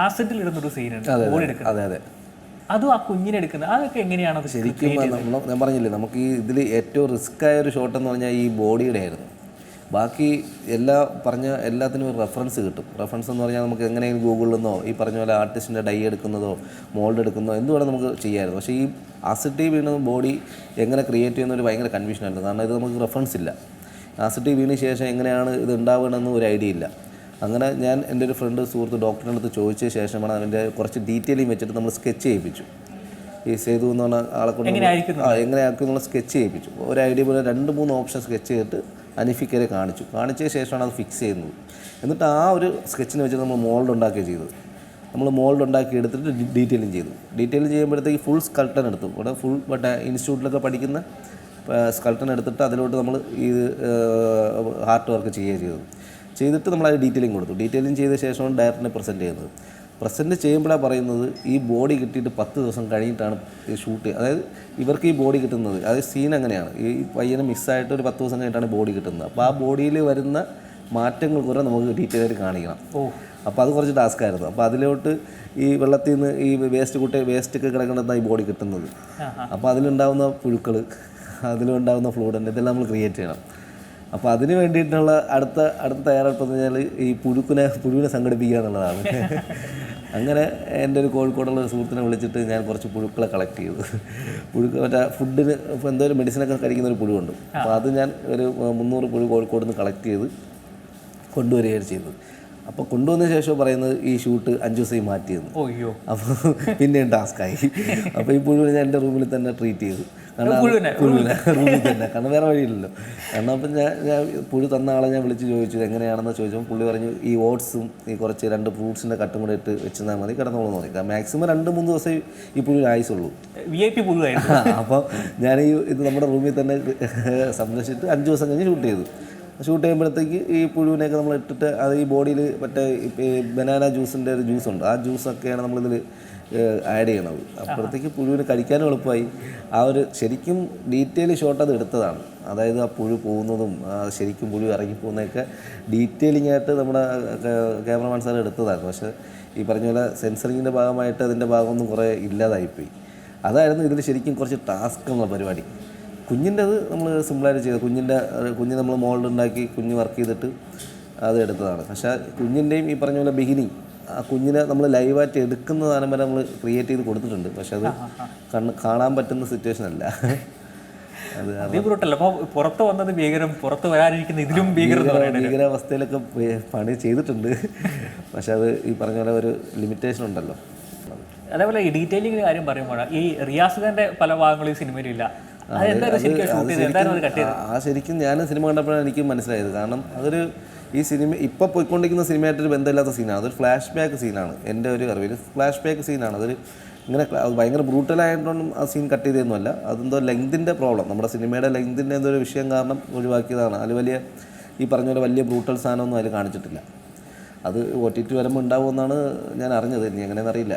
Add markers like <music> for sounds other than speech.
ആസിഡിൽ ഇടുന്നൊരു സീനുണ്ട് അതെ അതെ. അതെ ആ കുഞ്ഞിനെ എടുക്കുന്നത്. അതൊക്കെ എങ്ങനെയാണ് ശരിക്കും നമ്മൾ ഞാൻ പറഞ്ഞില്ലേ നമുക്ക് ഈ ഇതിൽ ഏറ്റവും റിസ്ക് ആയ ഒരു ഷോട്ട് എന്ന് പറഞ്ഞാൽ ഈ ബോഡിയുടെ ആയിരുന്നു. ബാക്കി എല്ലാ പറഞ്ഞ എല്ലാത്തിനും ഒരു റെഫറൻസ് കിട്ടും. റെഫറൻസ് എന്ന് പറഞ്ഞാൽ നമുക്ക് എങ്ങനെയെങ്കിലും ഗൂഗിളിൽ നിന്നോ ഈ പറഞ്ഞ പോലെ ആർട്ടിസ്റ്റിന്റെ ഡൈ എടുക്കുന്നതോ മോൾഡ് എടുക്കുന്നതോ എന്ത് വേണം നമുക്ക് ചെയ്യാമായിരുന്നു. പക്ഷേ ഈ ആസിഡി വീണ ബോഡി എങ്ങനെ ക്രിയേറ്റ് ചെയ്യുന്ന ഒരു ഭയങ്കര കൺഫ്യൂഷനായിരുന്നു കാരണം ഇത് നമുക്ക് റെഫറൻസ് ഇല്ല. ആസിഡി വീണ ശേഷം എങ്ങനെയാണ് ഇത് ഉണ്ടാവുകയെന്നൊന്നും ഒരു ഐഡിയ ഇല്ല. അങ്ങനെ ഞാൻ എന്റെ ഒരു ഫ്രണ്ട് സുഹൃത്ത് ഡോക്ടറിന്റെ അടുത്ത് ചോദിച്ച ശേഷമാണ് അതിന്റെ കുറച്ച് ഡീറ്റെയിലിംഗ് വെച്ചിട്ട് നമ്മൾ സ്കെച്ച് ചെയ്യിപ്പിച്ചു. ഈ സേതു എന്ന് പറഞ്ഞ ആളെ കൊണ്ട് നമ്മൾ- ആ എങ്ങനെയാക്കും എന്നുള്ള സ്കെച്ച് ചെയ്യിപ്പിച്ചു. ഒരു ഐഡിയ പോലെ രണ്ട് മൂന്ന് ഓപ്ഷൻ സ്കെച്ച് ചെയ്തിട്ട് അനിഫിക്കരെ കാണിച്ചു. കാണിച്ച ശേഷമാണ് അത് ഫിക്സ് ചെയ്യുന്നത്. എന്നിട്ട് ആ ഒരു സ്കെച്ചിന് വെച്ചിട്ട് നമ്മൾ മോൾഡ് ഉണ്ടാക്കുകയാണ് ചെയ്തത്. നമ്മൾ മോൾഡ് ഉണ്ടാക്കി എടുത്തിട്ട് ഡീറ്റെയിലിംഗ് ചെയ്തു. ഡീറ്റെയിൽ ചെയ്യുമ്പോഴത്തേക്ക് ഫുൾ സ്കൾട്ടൺ എടുത്തു. ഇവിടെ ഫുൾ മറ്റേ ഇൻസ്റ്റിറ്റ്യൂട്ടിലൊക്കെ പഠിക്കുന്ന സ്കൾട്ടൺ എടുത്തിട്ട് അതിലോട്ട് നമ്മൾ ഈ ഹാർട്ട് വർക്ക് ചെയ്യുകയാണ് ചെയ്തത്. ചെയ്തിട്ട് നമ്മൾ അത് ഡീറ്റെയിലിംഗ് കൊടുത്തു. ഡീറ്റെയിലിംഗ് ചെയ്ത ശേഷമാണ് ഡയറക്ടറിനെ പ്രസന്റ് ചെയ്യുന്നത്. പ്രസന്റ് ചെയ്യുമ്പോഴാണ് പറയുന്നത് ഈ ബോഡി കിട്ടിയിട്ട് പത്ത് ദിവസം കഴിഞ്ഞിട്ടാണ് ഷൂട്ട് അതായത് ഇവർക്ക് ഈ ബോഡി കിട്ടുന്നത്. അതായത് സീൻ അങ്ങനെയാണ്. ഈ പയ്യന് മിസ്സായിട്ട് ഒരു പത്ത് ദിവസം കഴിഞ്ഞിട്ടാണ് ബോഡി കിട്ടുന്നത്. അപ്പോൾ ആ ബോഡിയിൽ വരുന്ന മാറ്റങ്ങൾ കുറെ നമുക്ക് ഡീറ്റെയിൽ ആയിട്ട് കാണിക്കണം. ഓ. അപ്പോൾ അത് കുറച്ച് ടാസ്ക് ആയിരുന്നു. അപ്പോൾ അതിലോട്ട് ഈ വെള്ളത്തിൽ നിന്ന് ഈ വേസ്റ്റ് കുട്ടി വേസ്റ്റ് ഒക്കെ കിടക്കേണ്ടതാണ് ഈ ബോഡി കിട്ടുന്നത്. അപ്പോൾ അതിലുണ്ടാവുന്ന പുഴുക്കൾ അതിലുണ്ടാവുന്ന ഫ്ലൂഡൻ ഇതെല്ലാം നമ്മൾ ക്രിയേറ്റ് ചെയ്യണം. അപ്പോൾ അതിന് വേണ്ടിയിട്ടുള്ള അടുത്ത അടുത്ത തയ്യാറെടുപ്പ് എന്ന് വെച്ചാൽ ഈ പുഴുക്കിനെ പുഴുവിനെ സംഘടിപ്പിക്കുക എന്നുള്ളതാണ്. അങ്ങനെ എന്റെ ഒരു കോഴിക്കോടുള്ള ഒരു സുഹൃത്തിനെ വിളിച്ചിട്ട് ഞാൻ കുറച്ച് പുഴുക്കളെ കളക്ട് ചെയ്തു. പുഴുക്ക് മറ്റേ ഫുഡിന് ഇപ്പോൾ എന്തോ ഒരു മെഡിസിനൊക്കെ കഴിക്കുന്ന ഒരു പുഴുവുണ്ട്. അപ്പോൾ അത് ഞാൻ ഒരു മുന്നൂറ് പുഴു കോഴിക്കോട് നിന്ന് കളക്ട് ചെയ്ത് കൊണ്ടുവരികയാണ് ചെയ്തത്. അപ്പോൾ കൊണ്ടുവന്ന ശേഷം പറയുന്നത് ഈ ഷൂട്ട് അഞ്ചു ദിവസം മാറ്റിയെന്ന്. അയ്യോ അപ്പോൾ പിന്നെയും ടാസ്ക്കായി അപ്പോൾ ഈ പുഴുവിനെ ഞാൻ എന്റെ റൂമിൽ തന്നെ ട്രീറ്റ് ചെയ്തു. കാരണം റൂമിൽ തന്നെ. കാരണം വേറെ വഴിയില്ലല്ലോ. കാരണം അപ്പം ഞാൻ ഞാൻ പുഴു തന്ന ആളെ ഞാൻ വിളിച്ച് ചോദിച്ചു എങ്ങനെയാണെന്ന്? ചോദിച്ചപ്പോൾ പുള്ളി പറഞ്ഞു ഈ ഓട്സും ഈ കുറച്ച് രണ്ട് ഫ്രൂട്ട്സിന്റെ കട്ടും കൂടെ ഇട്ട് വെച്ചാൽ മതി കിടന്നോളൂ എന്ന് പറയും മാക്സിമം രണ്ട് മൂന്ന് ദിവസം ഈ പുഴുവിന് ആയുസുള്ളൂ. V I P പുഴുവായിരുന്നു. <laughs> അപ്പോൾ ഞാൻ ഈ ഇത് നമ്മുടെ റൂമിൽ തന്നെ സംരക്ഷിച്ചിട്ട് അഞ്ച് ദിവസം കഴിഞ്ഞ് ഷൂട്ട് ചെയ്തു. ഷൂട്ട് ചെയ്യുമ്പോഴത്തേക്ക് ഈ പുഴുവിനെയൊക്കെ നമ്മൾ ഇട്ടിട്ട് അത് ഈ ബോഡിയിൽ മറ്റേ ബനാന ജ്യൂസിന്റെ ഒരു ജ്യൂസുണ്ട് ആ ജ്യൂസൊക്കെയാണ് നമ്മളിതിൽ ആഡ് ചെയ്യണത്. അപ്പോഴത്തേക്ക് പുഴുവിന് കഴിക്കാനും എളുപ്പമായി. ആ ഒരു ശരിക്കും ഡീറ്റെയിൽ ഷോട്ട് അത് എടുത്തതാണ്. അതായത് ആ പുഴു പോകുന്നതും ശരിക്കും പുഴു ഇറങ്ങി പോകുന്നതൊക്കെ ഡീറ്റെയിലിംഗ് ആയിട്ട് നമ്മുടെ ക്യാമറമാൻ സാർ എടുത്തതായിരുന്നു. പക്ഷേ ഈ പറഞ്ഞ പോലെ സെൻസറിങ്ങിന്റെ ഭാഗമായിട്ട് അതിന്റെ ഭാഗമൊന്നും കുറേ ഇല്ലാതായിപ്പോയി. അതായിരുന്നു ഇതിൽ ശരിക്കും കുറച്ച് ടാസ്ക് എന്നുള്ള പരിപാടി. കുഞ്ഞിന്റെ അത് നമ്മൾ സിമ്പിളായിട്ട് ചെയ്തത് കുഞ്ഞിന്റെ കുഞ്ഞ് നമ്മൾ മോൾഡ് ഉണ്ടാക്കി കുഞ്ഞ് വർക്ക് ചെയ്തിട്ട് അത് എടുത്തതാണ്. പക്ഷേ കുഞ്ഞിന്റെയും ഈ പറഞ്ഞ പോലെ ബിഗിനിങ് ആ കുഞ്ഞിനെ നമ്മൾ ലൈവായിട്ട് എടുക്കുന്ന സാധനം വരെ നമ്മൾ ക്രിയേറ്റ് ചെയ്ത് കൊടുത്തിട്ടുണ്ട്. പക്ഷെ അത് കണ്ണ് കാണാൻ പറ്റുന്ന സിറ്റുവേഷൻ അല്ല. അത് പുറത്ത് വന്നത് ഭീകരം പുറത്ത് വരാനിരിക്കുന്ന ഇതിലും ഭീകരാവസ്ഥയിലൊക്കെ പണി ചെയ്തിട്ടുണ്ട്. പക്ഷെ അത് ഈ പറഞ്ഞ പോലെ ഒരു ലിമിറ്റേഷൻ ഉണ്ടല്ലോ. അതേപോലെ ഈ ഡീറ്റെയിലിംഗ് കാര്യം പറയുമ്പോഴാണ് ഈ റിയാസ് ഖാന്റെ പല ഭാഗങ്ങളും ഈ സിനിമയിലില്ല ആ ശരിക്കും ഞാൻ സിനിമ കണ്ടപ്പോഴാണ് എനിക്ക് മനസ്സിലായത്. കാരണം അതൊരു ഈ സിനിമ ഇപ്പോൾ പോയിക്കൊണ്ടിരിക്കുന്ന സിനിമയായിട്ടൊരു ബന്ധമില്ലാത്ത സീനാണ് അതൊരു ഫ്ലാഷ് ബാക്ക് സീനാണ് എന്റെ ഒരു അറിവിൽ ഫ്ലാഷ് ബാക്ക് സീനാണ് അതൊരു ഇങ്ങനെ അത് ഭയങ്കര ബ്രൂട്ടലായിട്ടൊന്നും ആ സീൻ കട്ട് ചെയ്തതൊന്നുമല്ല. അതെന്തോ ലെങ്തിന്റെ പ്രോബ്ലം നമ്മുടെ സിനിമയുടെ ലെങ്തിന്റെ എന്തോ ഒരു വിഷയം കാരണം ഒഴിവാക്കിയതാണ്. അതിൽ വലിയ ഈ പറഞ്ഞ പോലെ വലിയ ബ്രൂട്ടൽ സാധനമൊന്നും അതിൽ കാണിച്ചിട്ടില്ല. അത് ഒ ടി ടി വരുമ്പോൾ ഉണ്ടാവുമെന്നാണ് ഞാൻ അറിഞ്ഞത്. ഇനി എങ്ങനെയെന്ന് അറിയില്ല.